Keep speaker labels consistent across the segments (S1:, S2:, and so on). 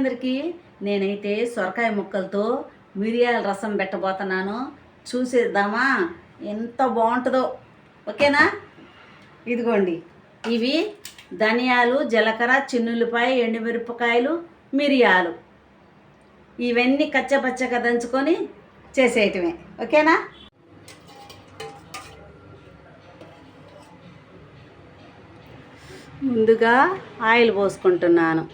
S1: అందరికీ నేనైతే సొరకాయ ముక్కలతో మిరియాల రసం పెట్టబోతున్నాను. చూసేద్దామా? ఎంత బాగుంటుందో. ఓకేనా? ఇదిగోండి. ఇవి ధనియాలు జీలకర్ర చిన్నులపాయ ఎండుమిరపకాయలు మిరియాలు. ఇవన్నీ కచ్చపచ్చగా దంచుకొని చేసేయటమే. ఓకేనా? ముందుగా ఆయిల్ పోసుకుంటున్నాను.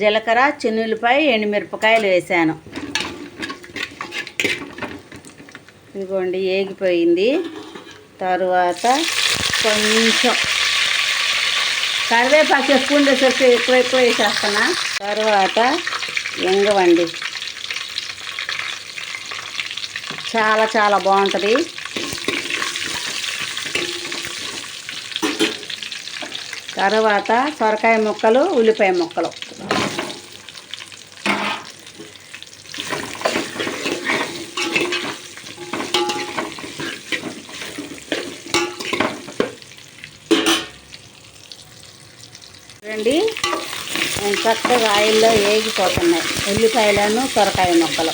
S1: జీలకర్ర చిన్నులపై ఎండుమిరపకాయలు వేసాను. ఇదిగోండి ఏగిపోయింది. తరువాత కొంచెం కరివేపాకు ఎక్కువ ఉండేసరికి ఎక్కువ ఎక్కువ వేసేస్తున్నా. తర్వాత ఎంగవండి. చాలా చాలా బాగుంటుంది. తర్వాత సొరకాయ ముక్కలు ఉల్లిపాయ ముక్కలు. చక్కగా ఆయిల్లో వేగిపోతున్నాయి. ఉల్లిపాయలను సొరకాయ ముక్కలు.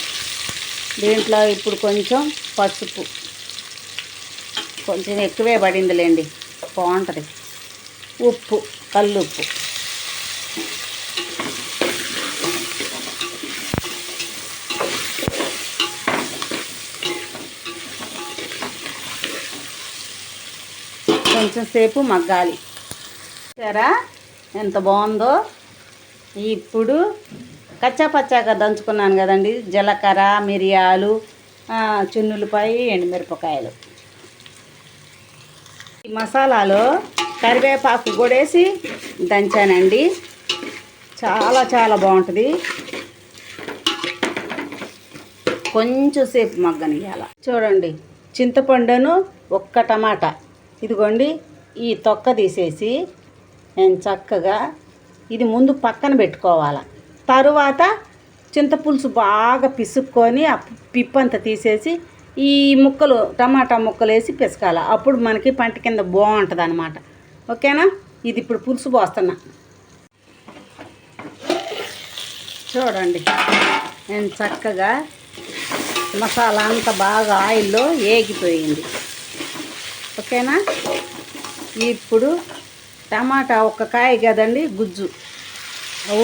S1: దీంట్లో ఇప్పుడు కొంచెం పసుపు. కొంచెం ఎక్కువే పడిందిలేండి. బాగుంటుంది. ఉప్పు కల్లుప్పు. కొంచెం సేపు మగ్గాలి. సరే ఎంత బాగుందో? ఇప్పుడు కచ్చా పచ్చాగా దంచుకున్నాను కదండి. జీలకర్ర మిరియాలు చున్నులపాయి ఎండుమిరపకాయలు. ఈ మసాలాలో కరివేపాకు కూడా వేసి దంచానండి. చాలా చాలా బాగుంటుంది. కొంచెం సేపు మగ్గనియాల చూడండి చింతపండును ఒక్క టమాటా. ఇదిగోండి ఈ తొక్క తీసేసి నేను చక్కగా ఇది ముందు పక్కన పెట్టుకోవాలి. తరువాత చింతపులుసు బాగా పిసుక్కొని ఆ పిప్పంతా తీసేసి ఈ ముక్కలు టమాటా ముక్కలు వేసి పిసకాలి. అప్పుడు మనకి పంట కింద బాగుంటుంది అనమాట ఓకేనా? ఇది ఇప్పుడు పులుసు పోస్తున్నా. చూడండి. నేను చక్కగా మసాలా అంతా బాగా ఆయిల్లో ఏగిపోయింది. ఓకేనా? ఇప్పుడు టమాటా ఒక్క కాయ కదండి గుజ్జు.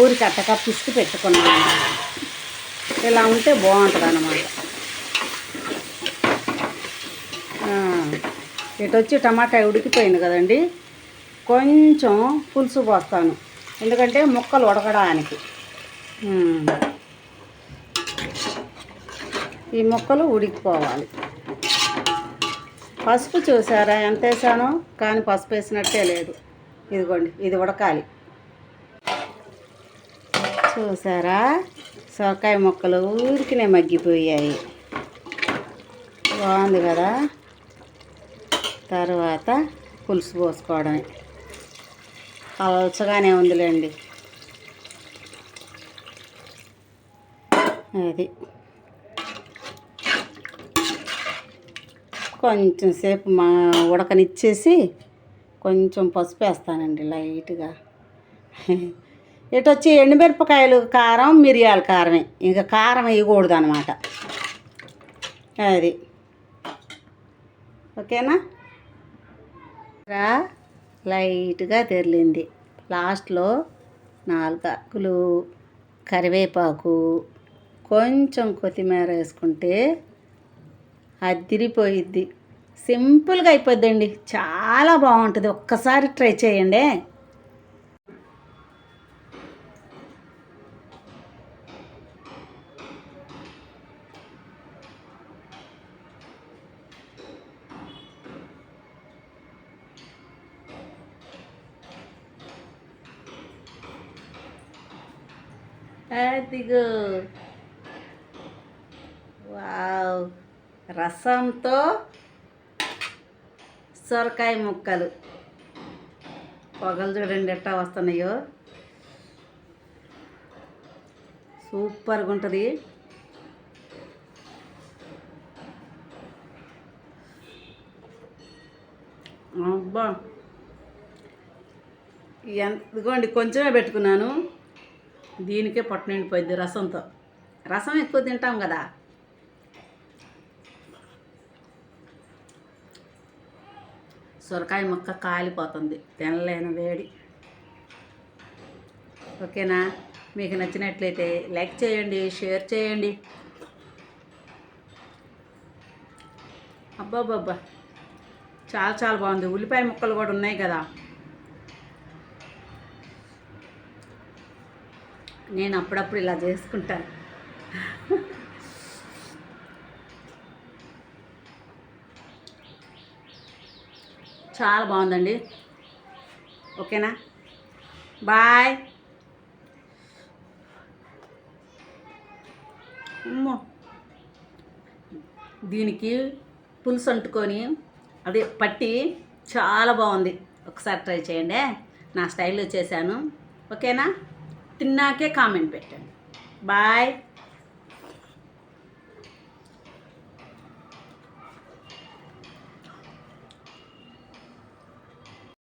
S1: ఊరికి అట్టగా పిసికి పెట్టుకున్నాను ఇలా ఉంటే బాగుంటుంది అన్నమాట ఇటు వచ్చి టమాటా ఉడికిపోయింది కదండి. కొంచెం పులుసు పోస్తాను. ఎందుకంటే ముక్కలు ఉడకడానికి. ఈ ముక్కలు ఉడికిపోవాలి. పసుపు చూసారా? ఎంత వేసానో? కానీ పసుపు వేసినట్టే లేదు. ఇదిగోండి ఇది ఉడకాలి. చూసారా? సొరకాయ ముక్కలు ఊరికినే మగ్గిపోయాయి. బాగుంది కదా? తర్వాత పులుసు పోసుకోవడమే. పలచగానే ఉందిలేండి. అది. కొంచెం సేపు మా ఉడకనిచ్చేసి కొంచెం పసుపు వేస్తానండి లైట్గా. ఇటు వచ్చి ఎండుమిరపకాయలు కారం మిరియాల కారమే. ఇంకా కారం వేయకూడదు అనమాట అది. ఓకేనా? రా లైట్గా తెరిలింది. లాస్ట్లో నాలుగు ఆకులు కరివేపాకు కొంచెం కొత్తిమీర వేసుకుంటే అదిరిపోయిద్ది. సింపుల్గా అయిపోద్దండి. చాలా బాగుంటుంది. ఒక్కసారి ట్రై చేయండి. అదిగో వావ్. రసంతో సొరకాయ ముక్కలు. పొగలు చూడండి ఎట్టా వస్తున్నాయో. సూపర్గా ఉంటుంది అబ్బా! ఎంత ఇదిగోండి కొంచెమే పెట్టుకున్నాను. దీనికే పొట్ట నిండిపోయింది రసంతో. రసం ఎక్కువ తింటాం కదా. సొరకాయ ముక్క కాలిపోతుంది. తినలేని వేడి. ఓకేనా? మీకు నచ్చినట్లయితే లైక్ చేయండి షేర్ చేయండి. అబ్బాబ్బా చాలా చాలా బాగుంది. ఉల్లిపాయ ముక్కలు కూడా ఉన్నాయి కదా. నేను అప్పుడప్పుడు ఇలా చేసుకుంటాను. చాలా బాగుందండి. ఓకేనా? బాయ్. దీనికి పులుసు అంటుకొని అదే పట్టి చాలా బాగుంది. ఒకసారి ట్రై చేయండి. నా స్టైల్లో చేశాను. ఓకేనా? తిన్నాకే కామెంట్ పెట్టండి. బాయ్.